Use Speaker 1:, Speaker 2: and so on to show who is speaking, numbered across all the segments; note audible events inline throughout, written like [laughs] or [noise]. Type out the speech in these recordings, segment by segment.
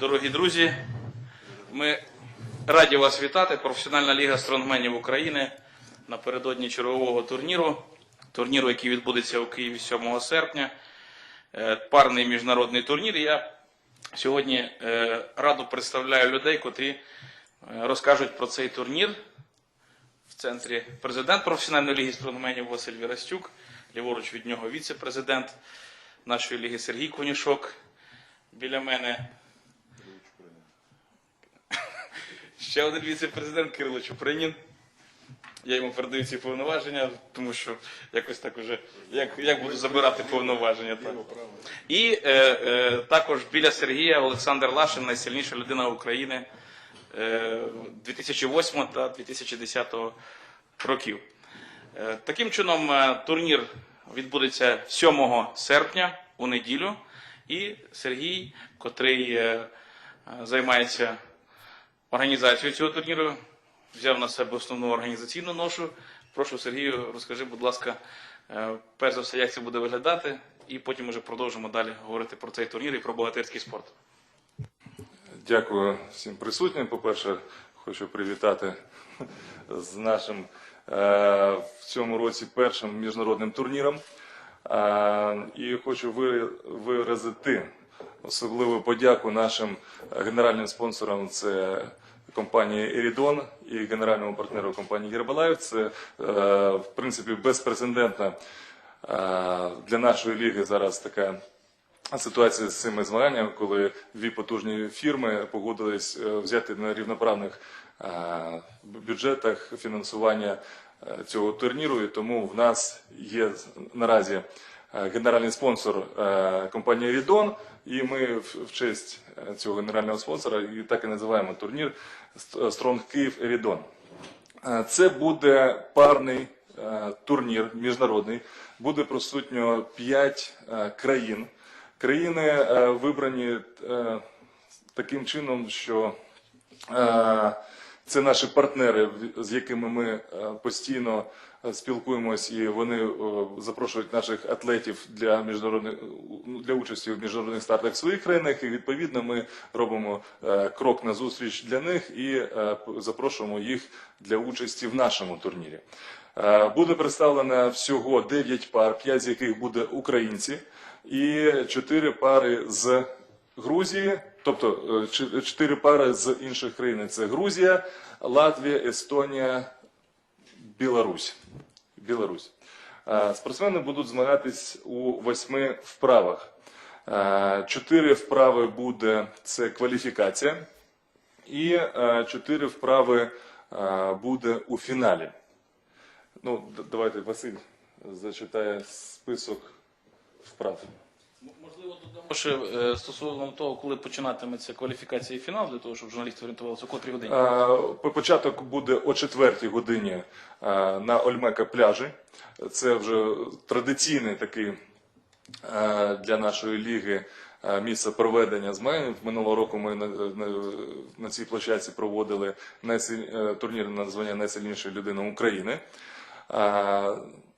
Speaker 1: Дорогі друзі, ми раді вас вітати. Професіональна ліга стронгменів України напередодні чергового турніру. Турніру, який відбудеться у Києві 7 серпня. Е, Парний міжнародний турнір. Я сьогодні е, радо представляю людей, котрі е, розкажуть про цей турнір. В центрі президент професіональної ліги стронгменів Василь Вірастюк, ліворуч від нього віце-президент нашої ліги Сергій Конюшок. Біля мене ще один віце-президент Кирило Чупринін. Я йому передаю ці повноваження, тому що якось так уже як, як буду забирати повноваження. Так. І е, е, також біля Сергія Олександр Лашин, найсильніша людина України е, 2008 та 2010 років. Е, Таким чином, е, турнір відбудеться 7 серпня у неділю. І Сергій, котрий е, е, займається організацією цього турніру, взяв на себе основну організаційну ношу. Прошу Сергію, розкажи, будь ласка, е, перш за все, як це буде виглядати, і потім вже продовжимо далі говорити про цей турнір і про богатирський спорт.
Speaker 2: Дякую всім присутнім. По-перше, хочу привітати з нашим е, в цьому році першим міжнародним турніром. Е, і хочу ви- виразити особливу подяку нашим генеральним спонсорам. Це компанія Ерідон і генеральному партнеру компанії Гербалайф. Це е, в принципі безпрецедентна е, для нашої ліги зараз така ситуація з цими змаганнями, коли дві потужні фірми погодились е, взяти на рівноправних е, бюджетах фінансування е, цього турніру. І тому в нас є наразі е, генеральний спонсор е, компанія Рідон, і ми в честь е, цього генерального спонсора і так і називаємо турнір Стронг Київ Ерідон. Е, Це буде парний е, турнір міжнародний. Буде присутньо 5 країн. Країни е, вибрані е, таким чином, що е, це наші партнери, з якими ми е, постійно е, спілкуємось, і вони е, запрошують наших атлетів для міжнародних ну, для участі в міжнародних стартах в своїх країнах. І відповідно ми робимо крок на зустріч для них і запрошуємо їх для участі в нашому турнірі. Буде представлено всього 9 пар, 5 з яких буде українці, і 4 пари з Грузії, тобто е, 4 пари з інших країн. Це Грузія, Латвія, Естонія, Білорусь. Білорусь. Е, Спортсмени будуть змагатись у восьми вправах. Е, Чотири вправи буде це кваліфікація, і чотири вправи буде у фіналі. Ну, давайте Василь зачитає список вправ.
Speaker 1: Ще е, стосовно того, коли починатиметься кваліфікація і фінал, для того, щоб журналісти орієнтувалися, у котрій годині.
Speaker 2: Е, Початок буде о 4 годині е, на Ольмека пляжі. Це вже традиційний такий для нашої ліги місце проведення змагань. Минулого року ми на, цій площадці проводили турнір на звання найсильнішої людини України.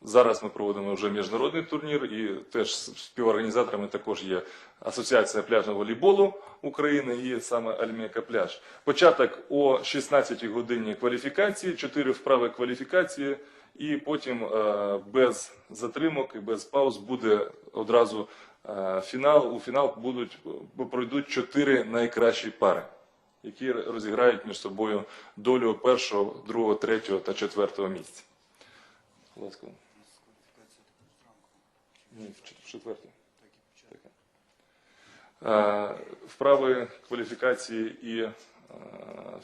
Speaker 2: Зараз ми проводимо вже міжнародний турнір, і теж співорганізаторами також є Асоціація пляжного волейболу України і саме Альмека пляж. Початок о 16-й годині кваліфікації, 4 вправи кваліфікації, і потім е, без затримок і без пауз буде одразу е, фінал. У фінал будуть пройдуть 4 найкращі пари, які розіграють між собою долю першого, другого, третього та четвертого місця. Будь ласка. Ні, в четвертій. Е, Вправи кваліфікації і е,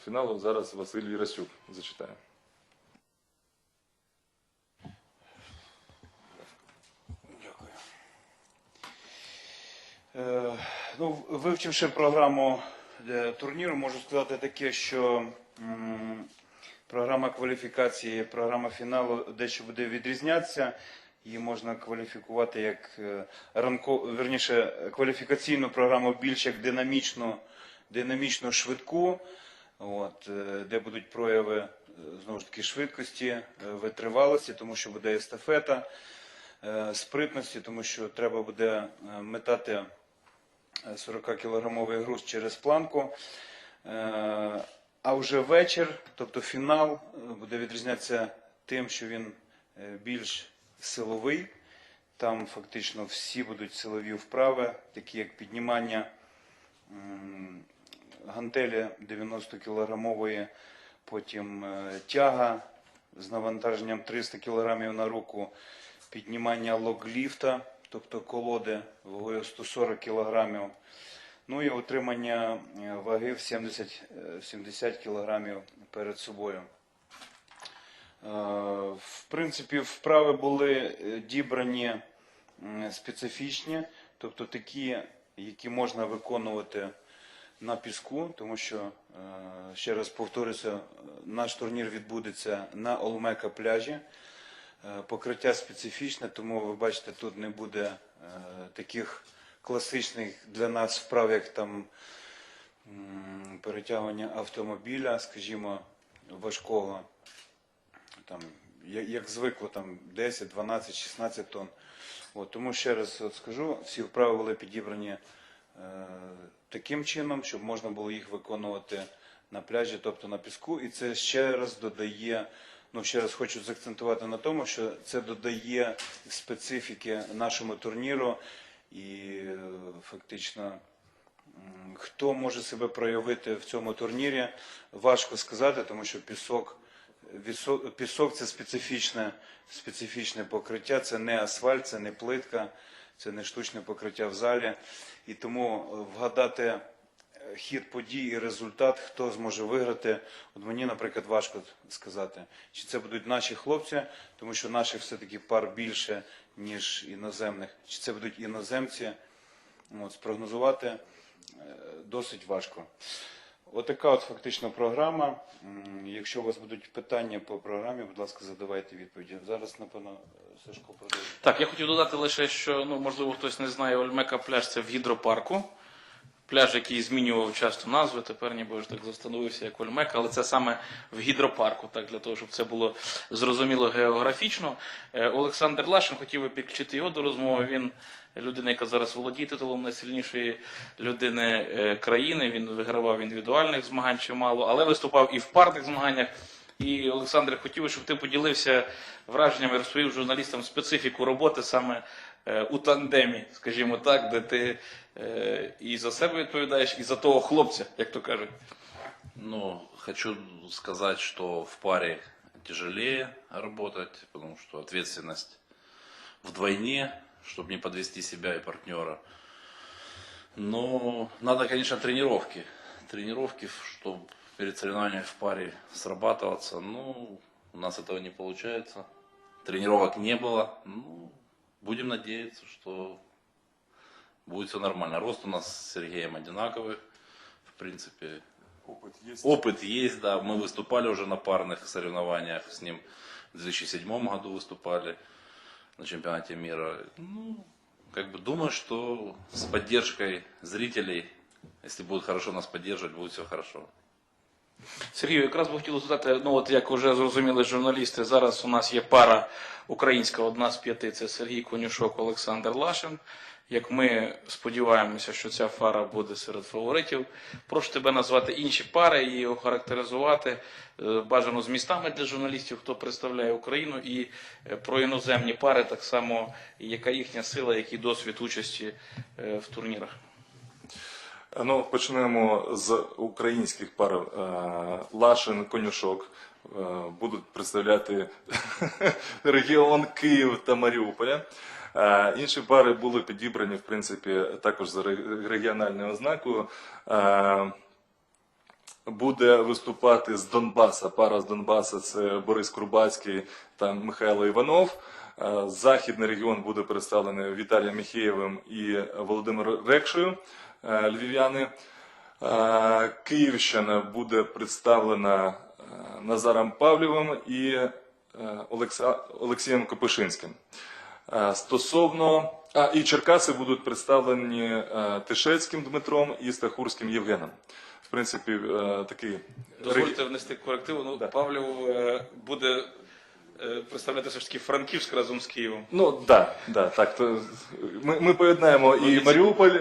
Speaker 2: фіналу зараз Василь Вірасюк зачитає.
Speaker 3: Е, Ну, вивчивши програму турніру, можу сказати таке, що програма кваліфікації, програма фіналу дещо буде відрізнятися. Її можна кваліфікувати як е, ранко, верніше, кваліфікаційну програму більш як динамічну, динамічно швидку, от, е, де будуть прояви е, знову ж таки швидкості, витривалості, тому що буде естафета, спритності, тому що треба буде метати 40-кілограмовий груз через планку. А вже вечір, тобто фінал, буде відрізнятися тим, що він більш силовий. Там фактично всі будуть силові вправи, такі як піднімання гантелі 90-кілограмової, потім е, тяга з навантаженням 300 кг на руку, піднімання логліфта, тобто колоди вагою 140 кг, ну і отримання е, ваги в 70, е, 70 кг перед собою. Е, В принципі, вправи були е, дібрані специфічні, тобто такі, які можна виконувати на піску, тому що, е, ще раз повторюся, наш турнір відбудеться на Олмека пляжі. Покриття специфічне, тому ви бачите, тут не буде таких класичних для нас вправ, як там перетягування автомобіля, скажімо, важкого там, як, звикло, там 10, 12, 16 тонн. От, тому ще раз от скажу, всі вправи були підібрані е, таким чином, щоб можна було їх виконувати на пляжі, тобто на піску. І це ще раз додає, ну ще раз хочу заакцентувати на тому, що це додає специфіки нашому турніру і е, фактично. Хто може себе проявити в цьому турнірі, важко сказати, тому що пісок, пісок це специфічне, специфічне покриття, це не асфальт, це не плитка, це не штучне покриття в залі. І тому е, вгадати е, хід подій і результат, хто зможе виграти, от мені, наприклад, важко сказати, чи це будуть наші хлопці, тому що наших все-таки пар більше, ніж іноземних, чи це будуть іноземці. От, спрогнозувати е, досить важко. Отака от фактично програма. Якщо у вас будуть питання по програмі, будь ласка, задавайте відповіді. Зараз, напевно, Сашко продовжує.
Speaker 1: Так, я хотів додати лише, що ну можливо хтось не знає, Ольмека пляж це в гідропарку. Пляж, який змінював часто назви, тепер ніби ж так застановився як Ольмека, але це саме в гідропарку, так для того, щоб це було зрозуміло географічно. Е, Олександр Лашин хотів би підключити його до розмови. Він людина, яка зараз володіє титулом найсильнішої людини е, країни. Він вигравав індивідуальних змагань чимало, але виступав і в парних змаганнях. І Олександр, хотів щоб ти поділився враженнями, розповів журналістам специфіку роботи саме е, у тандемі, скажімо так, де ти е, і за себе відповідаєш, і за того хлопця, як то кажуть.
Speaker 4: Ну, хочу сказать, что в паре тяжелее работать, потому что ответственность вдвойне, чтобы не подвести себя и партнера. Но надо, конечно, тренировки. Тренировки, чтобы перед соревнованиями в паре срабатываться. Ну, у нас этого не получается. Тренировок не было. Ну, будем надеяться, что будет все нормально. Рост у нас с Сергеем одинаковый. В принципе,
Speaker 2: Опит є.
Speaker 4: Опыт есть, да. Мы выступали уже на парных соревнованиях с ним. В 2007 году выступали на чемпионате мира. Ну, как бы думаю, что с поддержкой зрителей, если будут хорошо нас поддерживать, будет все хорошо.
Speaker 1: Сергію, якраз би хотілося задати, ну от як вже зрозуміли журналісти, зараз у нас є пара українська, одна з п'яти це Сергій Конюшок, Олександр Лашин. Як ми сподіваємося, що ця пара буде серед фаворитів. Прошу тебе назвати інші пари і охарактеризувати е, бажано з містами для журналістів, хто представляє Україну, і е, про іноземні пари, так само яка їхня сила, який досвід участі е, в турнірах.
Speaker 2: Ну, почнемо з українських пар. Е, Лашин, Конюшок е, будуть представляти [laughs] регіон Київ та Маріуполя. Е, Інші пари були підібрані, в принципі, також за регіональною ознакою. Буде виступати з Донбаса. Пара з Донбаса це Борис Крубацький та Михайло Іванов. Західний регіон буде представлений Віталієм Міхеєвим і Володимиром Рекшею, львів'яни. Е, Київщина буде представлена е, Назаром Павлєвим і е, Олексієм Копишинським. Е, Стосовно а, і Черкаси будуть представлені е, Тишецьким Дмитром і Стахурським Євгеном. В принципі, е, такий
Speaker 1: Дозвольте внести корективу. Ну,
Speaker 2: Да.
Speaker 1: Павлів е, буде е, представляти все ж таки Франківськ разом з Києвом.
Speaker 2: Ну да, да, так. То ми, ми поєднаємо і Маріуполь,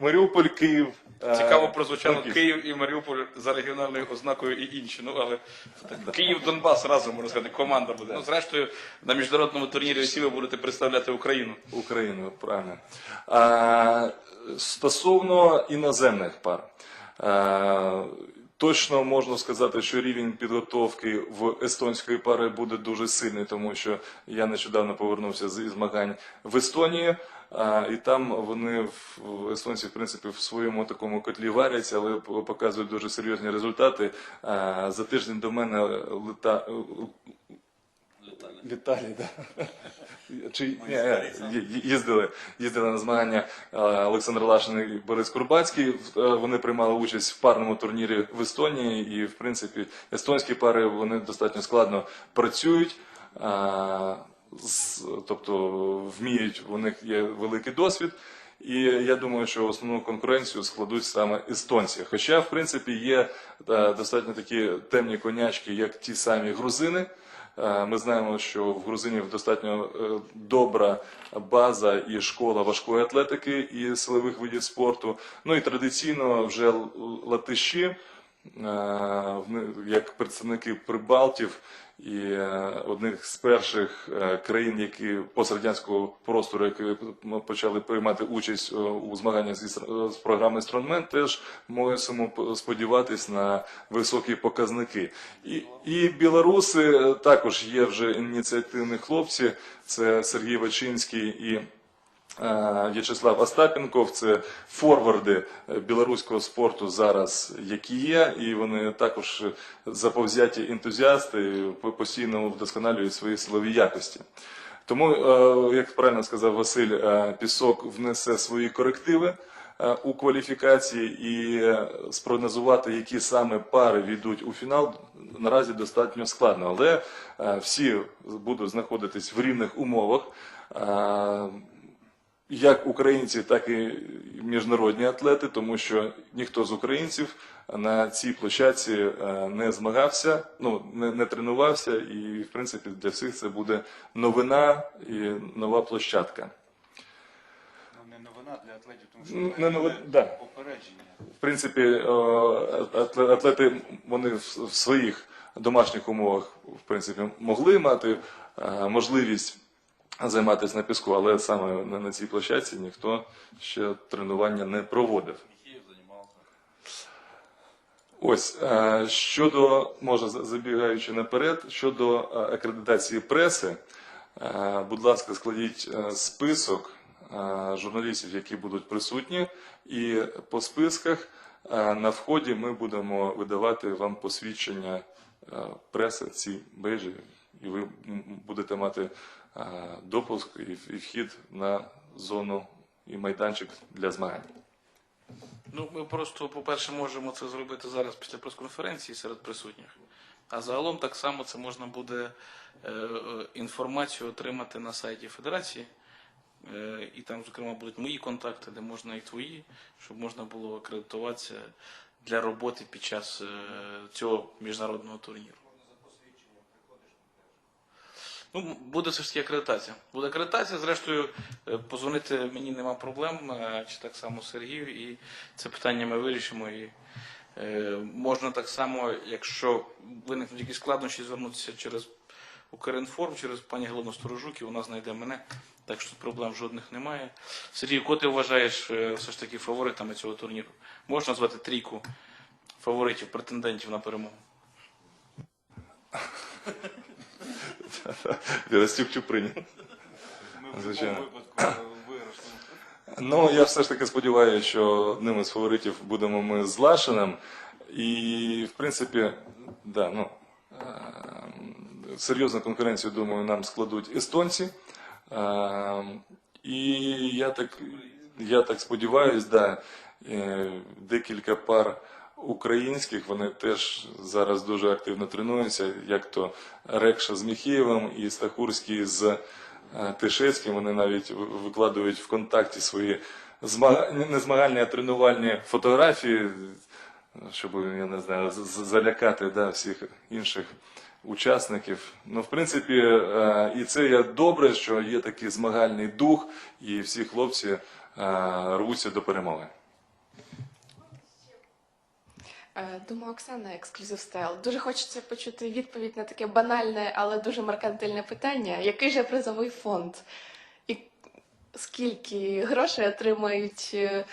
Speaker 2: Маріуполь, Київ. е,
Speaker 1: Цікаво прозвучало
Speaker 2: Франківськ.
Speaker 1: Київ і Маріуполь за регіональною ознакою і інші. Ну але Київ Донбас разом можна сказати, команда буде. Ну зрештою на міжнародному турнірі всі ви будете представляти Україну.
Speaker 2: Україну, правильно. А, стосовно іноземних пар. А, Точно можна сказати, що рівень підготовки в естонської пари буде дуже сильний, тому що я нещодавно повернувся з змагань в Естонії, і там вони в естонці, в принципі, в своєму такому котлі варяться, але показують дуже серйозні результати. За тиждень до мене лета, Віталій, да. Чи ні, ні, їздили, їздили на змагання е, Олександр Лашин і Борис Курбацький. Е, Вони приймали участь в парному турнірі в Естонії, і в принципі естонські пари вони достатньо складно працюють. Тобто вміють, у них є великий досвід. І я думаю, що основну конкуренцію складуть саме естонці. Хоча, в принципі, є е, достатньо такі темні конячки, як ті самі грузини. Е, Ми знаємо, що в грузинів достатньо е, добра база і школа важкої атлетики і силових видів спорту. Ну і традиційно вже латиші, е, як представники Прибалтів і е, одних з перших е, країн, які пострадянського простору, які почали приймати участь е, у змаганнях зі з програми «Стронмен», теж мусимо сподіватись на високі показники. І, і білоруси також є вже ініціативні хлопці. Це Сергій Вачинський і В'ячеслав Остапенков це форварди е, білоруського спорту зараз, які є, і вони також заповзяті ентузіасти, по- постійно вдосконалюють свої силові якості. Тому, е, як правильно сказав Василь, е, пісок внесе свої корективи е, у кваліфікації і е, спрогнозувати, які саме пари війдуть у фінал, наразі достатньо складно. Але е, всі будуть знаходитись в рівних умовах. Як українці, так і міжнародні атлети, тому що ніхто з українців на цій площадці е, не змагався, ну не, не тренувався, і в принципі для всіх це буде новина і нова площадка.
Speaker 3: Ну, не новина для атлетів, тому що
Speaker 2: не нови- да.
Speaker 3: попередження.
Speaker 2: В принципі, е, атлети вони в в своїх домашніх умовах в принципі могли мати е, можливість займатися на піску, але саме на цій площадці ніхто ще тренування не проводив. Ось е, щодо, може забігаючи наперед, щодо е, акредитації преси, е, будь ласка, складіть список журналістів, які будуть присутні, і по списках на вході ми будемо видавати вам посвідчення преси, ці бейджі, і ви будете мати допуск і і вхід на зону і майданчик для змагань.
Speaker 1: Ну, ми просто, по-перше, можемо це зробити зараз після прес-конференції серед присутніх. А загалом так само це можна буде е, е, інформацію отримати на сайті Федерації. Е, і там, зокрема, будуть мої контакти, де можна і твої, щоб можна було акредитуватися для роботи під час е, цього міжнародного турніру. Ну, буде все ж таки акредитація. Буде акредитація, зрештою, е, позвонити мені нема проблем, е, чи так само Сергію, і це питання ми вирішимо. І е, можна так само, якщо виникнуть якісь складнощі, звернутися через Укрінформ, через пані Галину Сторожук, і вона знайде мене. Так що проблем жодних немає. Сергій, кого ти вважаєш е, все ж таки фаворитами цього турніру? Можеш назвати трійку фаворитів, претендентів на перемогу? [laughs]
Speaker 2: Вірастюк Чупринін. Звичайно. Ну, я все ж таки сподіваюся, що одним із фаворитів будемо ми з Лашиним. І, в принципі, да, ну, е, серйозну конкуренцію, думаю, нам складуть естонці. Е, І я так, я так сподіваюся, да, е, декілька пар українських, вони теж зараз дуже активно тренуються, як то Рекша з Міхієвим і Стахурський з е, Тишецьким. Вони навіть викладують в контакті свої змага... не змагальні, а тренувальні фотографії, щоб я не знаю, залякати да, всіх інших учасників. Ну, в принципі, е, і це є добре, що є такий змагальний дух, і всі хлопці е, рвуться до перемоги.
Speaker 5: Е, Думаю, Оксана, ексклюзив стайл. Дуже хочеться почути відповідь на таке банальне, але дуже меркантильне питання. Який же призовий фонд? І скільки грошей отримають е,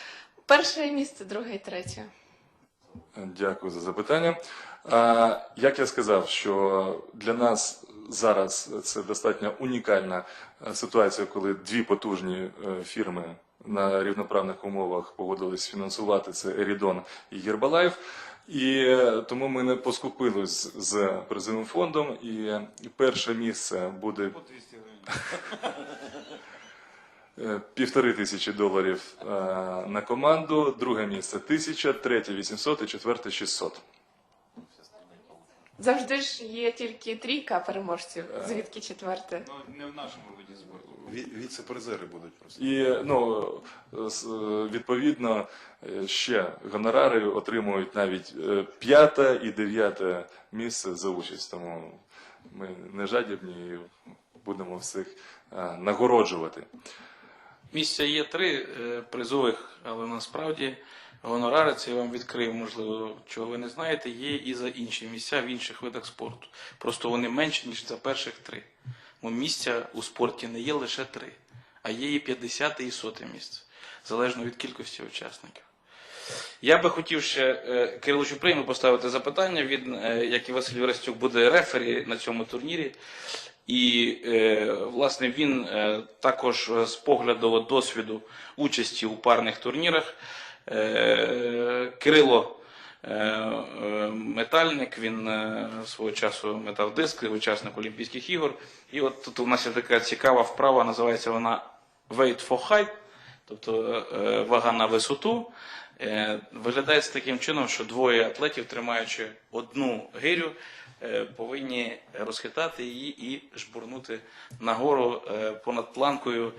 Speaker 5: перше місце, друге і третє?
Speaker 2: Дякую за запитання. Як я сказав, що для нас зараз це достатньо унікальна е, ситуація, коли дві потужні е, фірми на рівноправних умовах погодились фінансувати це Ерідон і Гербалайф. І е, тому ми не поскупились з призовим фондом. І перше місце буде
Speaker 3: По 200 гривень. [laughs]
Speaker 2: Е, Півтори тисячі доларів е, на команду, друге місце тисяча, третє 800 і четверте 600.
Speaker 5: Завжди ж є тільки трійка переможців, звідки четверте.
Speaker 3: Ну, не в нашому виді спорту.
Speaker 6: Ві- Віце-призери будуть просто.
Speaker 2: І ну, відповідно е, ще гонорари отримують навіть е, п'яте і дев'яте місце за участь. Тому ми не жадібні і будемо всіх е, нагороджувати.
Speaker 1: Місця є три е, призових, але насправді гонорари, це я вам відкрив, можливо, чого ви не знаєте, є і за інші місця в інших видах спорту. Просто вони менші, ніж за перших три. Бо місця у спорті не є лише три, а є і 50 і 100 місце, залежно від кількості учасників. Я би хотів ще е, Кирилу Чуприну поставити запитання. Він, е, як і Василь Верестюк, буде рефері на цьому турнірі. І, е, власне, він також з погляду досвіду участі у парних турнірах. Кирило метальник, він е, свого часу метав диск, учасник Олімпійських ігор. І от тут у нас є така цікава вправа, називається вона Weight for Height, тобто е, вага на висоту. Е, Виглядає таким чином, що двоє атлетів, тримаючи одну гирю, е, повинні розхитати її і жбурнути нагору е, понад планкою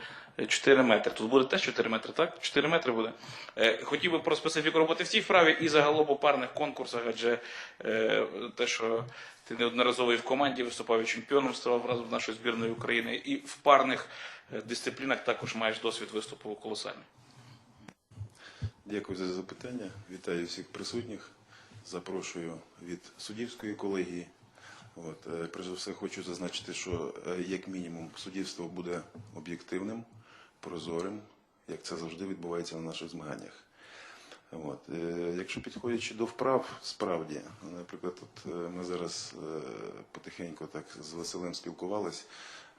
Speaker 1: 4 метри. Тут буде теж 4 метри, так? 4 метри буде. Е, Хотів би про специфіку роботи в цій вправі і загалом у парних конкурсах, адже е, те, що ти неодноразово і в команді виступав і чемпіоном ставав разом з нашою збірною України, і в парних е, дисциплінах також маєш досвід виступу колосальний.
Speaker 6: Дякую за запитання. Вітаю всіх присутніх. Запрошую від суддівської колегії. От, е, за все, хочу зазначити, що як мінімум суддівство буде об'єктивним, прозорим, як це завжди відбувається на наших змаганнях. От. е, Якщо підходячи до вправ, справді, наприклад, от е, ми зараз е, потихеньку так з Василем спілкувались.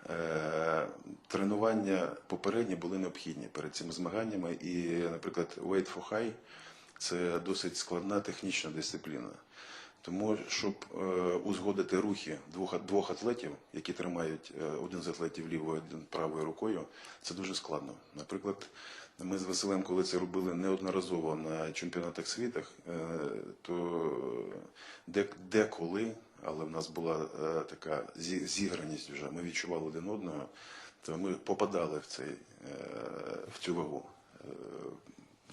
Speaker 6: Е, Тренування попередні були необхідні перед цими змаганнями, і, наприклад, Weight for High – це досить складна технічна дисципліна. Тому, щоб е, узгодити рухи двох, двох атлетів, які тримають е, один з атлетів лівою, один правою рукою, це дуже складно. Наприклад, ми з Василем, коли це робили неодноразово на чемпіонатах світах, е, то де, деколи, але в нас була така зі- зіграність вже, ми відчували один одного, то ми попадали в, цей, в цю вагу.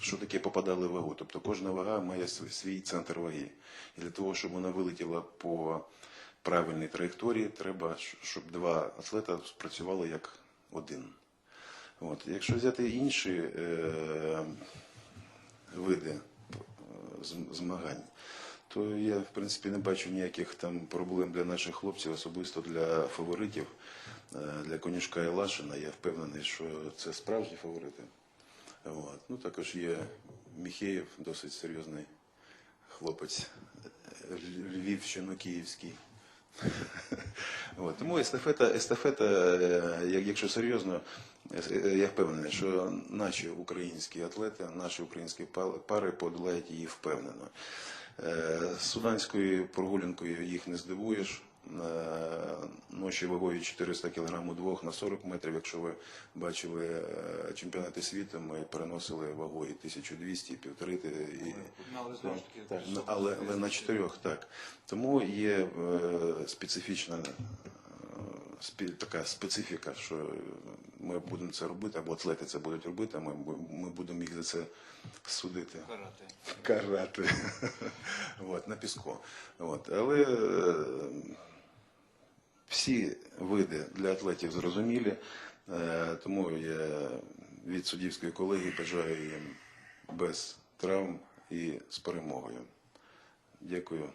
Speaker 6: Що таке попадали вагу? Тобто кожна вага має свій, центр ваги. І для того, щоб вона вилетіла по правильній траєкторії, треба, щоб два атлета спрацювали як один. От. Якщо взяти інші е, види е, зм- змагань, то я, в принципі, не бачу ніяких там проблем для наших хлопців, особисто для фаворитів, е, для Конюшка і Лашина. Я впевнений, що це справжні фаворити. От. Ну, також є Міхеєв, досить серйозний хлопець, е, Львівщино-Київський. [laughs] От. Тому естафета, естафета, е, якщо серйозно, е, я впевнений, що наші українські атлети, наші українські па- пари подолають її впевнено. Е, суданською прогулянкою їх не здивуєш. Е, Ноші вагою 400 кг двох на 40 метрів. Якщо ви бачили е, чемпіонати світу, ми переносили вагою 1200, півтори і
Speaker 3: Ну,
Speaker 6: так, але, але на чотирьох так. Тому є е, специфічна така специфіка, що ми будемо це робити, або атлети це будуть робити, а ми, ми будемо їх за це судити.
Speaker 3: Карати.
Speaker 6: Карати. [laughs] От, на піску. От. Але всі види для атлетів зрозумілі, е, тому я від суддівської колегії бажаю їм без травм і з перемогою. Дякую.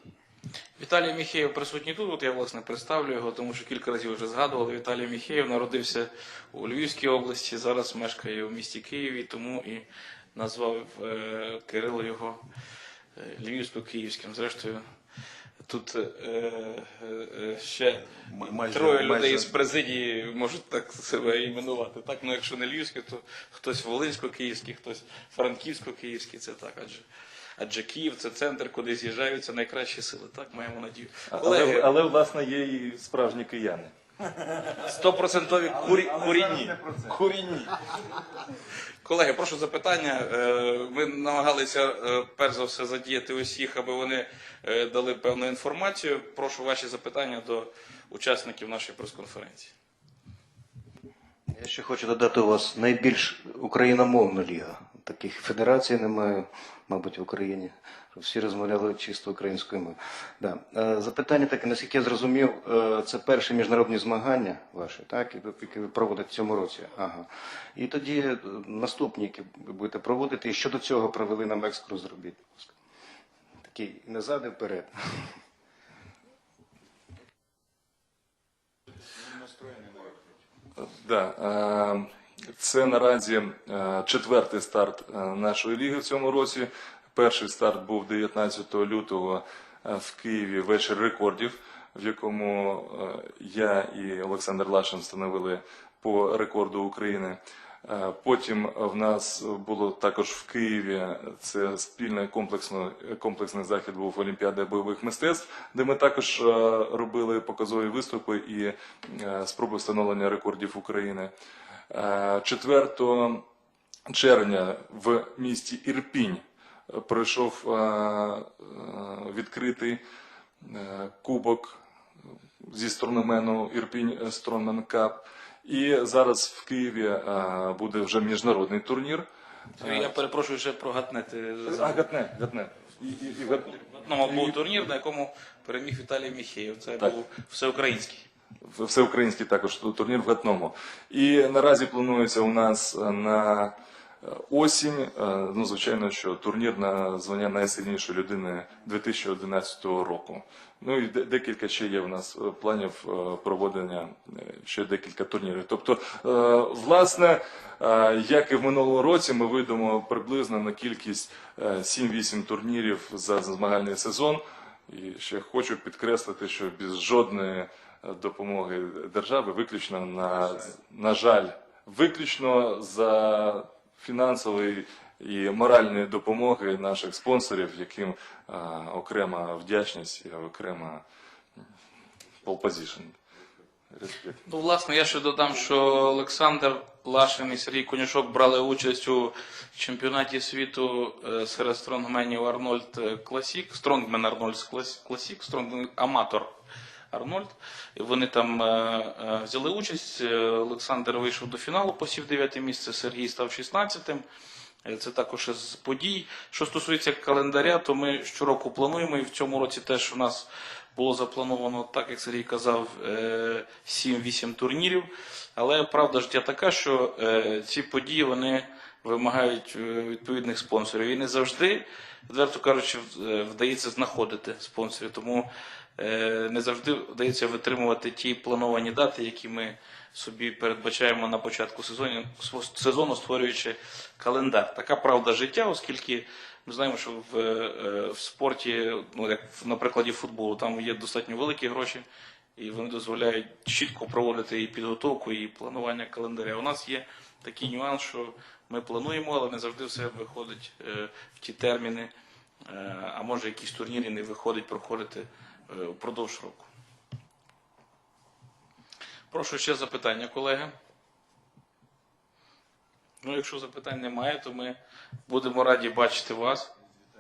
Speaker 1: Віталій Міхеєв присутній тут. От я власне представлю його, тому що кілька разів вже згадували. Віталій Міхеєв народився у Львівській області, зараз мешкає у місті Києві, тому і назвав е, Кирило його е, Львівсько-Київським. Зрештою, тут е, е, ще
Speaker 6: М- майже-
Speaker 1: троє
Speaker 6: майже-
Speaker 1: людей з президії можуть так себе іменувати. Так, ну якщо не Львівське, то хтось Волинсько-Київський, хтось Франківсько-Київський. Це так, адже. Адже Київ це центр, куди з'їжджаються найкращі сили. Так, маємо надію.
Speaker 2: Але,
Speaker 1: але,
Speaker 2: але власне є і справжні кияни.
Speaker 1: Стопроцентові курі, курінні. Курінні. Колеги, прошу запитання. Е, Ми намагалися е, перш за все задіяти усіх, аби вони е, дали певну інформацію. Прошу ваші запитання до учасників нашої прес-конференції.
Speaker 7: Я ще хочу додати у вас найбільш україномовна ліга. Таких федерацій немає, мабуть, в Україні. щоб Всі розмовляли чисто українською мовою. Да. Е, Запитання таке, наскільки я зрозумів, е, це перші міжнародні змагання ваші, так, які ви- проводите в цьому році. Ага. І тоді е, наступні, які ви будете проводити, і що до цього провели нам екскурс зробіть. будь ласка. Такий назад і вперед.
Speaker 2: Да, це наразі е, четвертий старт е, нашої ліги в цьому році. Перший старт був 19 лютого е, в Києві вечір рекордів, в якому я і Олександр Лашин встановили по рекорду України. Потім в нас було також в Києві це спільний комплексний, комплексний захід був Олімпіада бойових мистецтв, де ми також робили показові виступи і спроби встановлення рекордів України. Е, 4 червня в місті Ірпінь е, пройшов е, е, відкритий е, кубок зі стронгмену Ірпінь Стронгмен Кап. І зараз в Києві е, буде вже міжнародний турнір.
Speaker 1: Я перепрошую ще про гатнети.
Speaker 2: А, гатне, гатне. І, і, і гат-
Speaker 1: одному був турнір, на якому переміг Віталій Міхеєв. Це
Speaker 2: Так.
Speaker 1: був всеукраїнський.
Speaker 2: Всеукраїнський також турнір в гатному. І наразі планується у нас е, на е, осінь. е, Ну, звичайно, що турнір на звання найсильнішої людини 2011 року. Ну і декілька ще є у нас планів проведення е, ще декілька турнірів. Тобто, власне, як і в минулому році, ми вийдемо приблизно на кількість е, 7-8 турнірів за змагальний сезон. І ще хочу підкреслити, що без жодної допомоги держави, виключно на, на жаль, виключно за фінансової і моральної допомоги наших спонсорів, яким а, окрема вдячність і окрема position.
Speaker 1: Ну, власне, я ще додам, що Олександр Лашин і Сергій Конюшок брали участь у чемпіонаті світу е, серед стронгменів Арнольд Класік, Стронгмен Арнольд Класік, Стронгмен Аматор Арнольд. Вони там е, е, взяли участь. Е, Олександр вийшов до фіналу, посів 9 місце, Сергій став 16-тим. Е, Це також із подій. Що стосується календаря, то ми щороку плануємо, і в цьому році теж у нас було заплановано, так як Сергій казав, е, 7-8 турнірів. Але правда життя така, що ці події вони вимагають відповідних спонсорів. І не завжди, відверто кажучи, вдається знаходити спонсорів. Тому не завжди вдається витримувати ті плановані дати, які ми собі передбачаємо на початку сезону, сезону створюючи календар. Така правда життя, оскільки ми знаємо, що в, е, в спорті, ну як на прикладі футболу, там є достатньо великі гроші, і вони дозволяють чітко проводити і підготовку, і планування календаря. У нас є такий нюанс, що ми плануємо, але не завжди все виходить е, в ті терміни, е, а може якісь турніри не виходить проходити е, впродовж року. Прошу ще запитання, колеги. Ну, якщо запитань немає, то ми будемо раді бачити вас.